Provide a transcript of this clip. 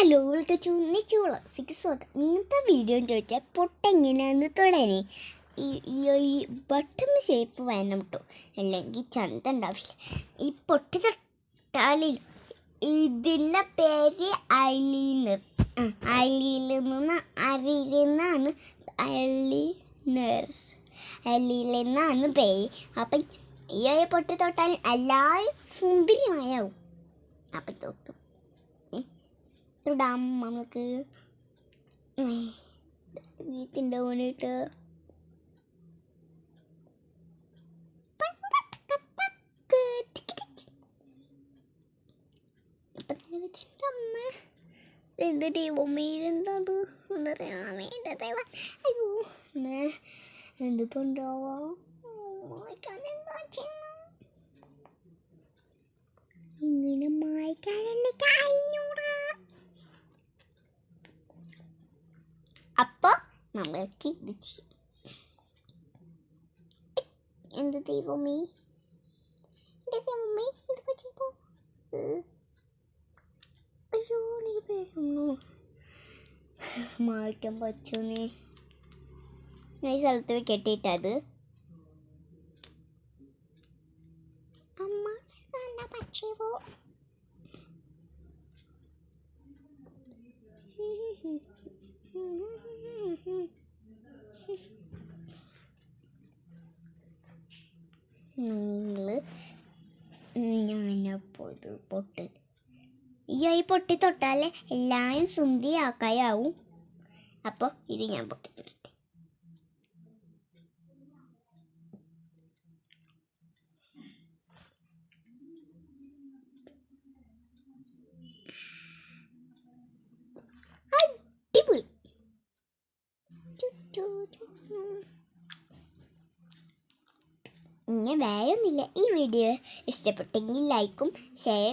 Hello welcome to നിച്ചോള six ഓത്ത് ഇന്നത്തെ വീഡിയോ ചോദിച്ചാൽ പൊട്ടെങ്ങനെയാന്ന് തുടങ്ങി ഈ ഈ- ബട്ടൺ ഷേപ്പ് വേണം കേട്ടോ അല്ലെങ്കിൽ ചന്ത ഉണ്ടാവില്ല ഈ പൊട്ടി തട്ടാലിൽ ഇതിന്റെ പേര് അലീന്ന് ഐലിയിൽ നിന്ന് അരിയിൽ നിന്നാണ് നിന്നാണ് പേര്. അപ്പം ഈ പൊട്ടി തൊട്ടാൽ എല്ലാ സുന്ദരിമായാവും അപ്പം തൊട്ടു. തൊടാം നമുക്ക് വീട്ടിന്റെ ഓണിട്ട് എന്ത് ദൈവമേരെന്തത് എന്നറിയാൻ വേണ്ട ദൈവം. അയ്യോ എന്തിപ്പോ ഉണ്ടാവാ മായ്ക്കാൻ എന്താ ചെയ്യുന്നത് ഇങ്ങനെ മായ്ക്കാൻ എന്നെ കഴിഞ്ഞൂടാ അപ്പോൾ നമ്മൾക്ക് ഇത് ചെയ്യും. എന്ത് ദൈവമേ? എന്റെ ദൈവമേ? എന്തൊക്കെ ചെയ്യുമ്പോൾ അയ്യോ എനിക്ക് പേരുന്നു മാറ്റം പറ്റുന്നേ ഞാൻ ഈ സ്ഥലത്ത് കെട്ടിയിട്ടത് അമ്മ നിങ്ങൾ ഞാനപ്പോൾ ഇത് പൊട്ട്. ഈ പൊട്ടി തൊട്ടാലേ എല്ലാവരും സുന്ദരി ആക്കായാവും അപ്പോൾ ഇത് ഞാൻ പൊട്ടി ഇങ്ങനെ വേറൊന്നുമില്ല. ഈ വീഡിയോ ഇഷ്ടപ്പെട്ടെങ്കിൽ ലൈക്കും ഷെയർ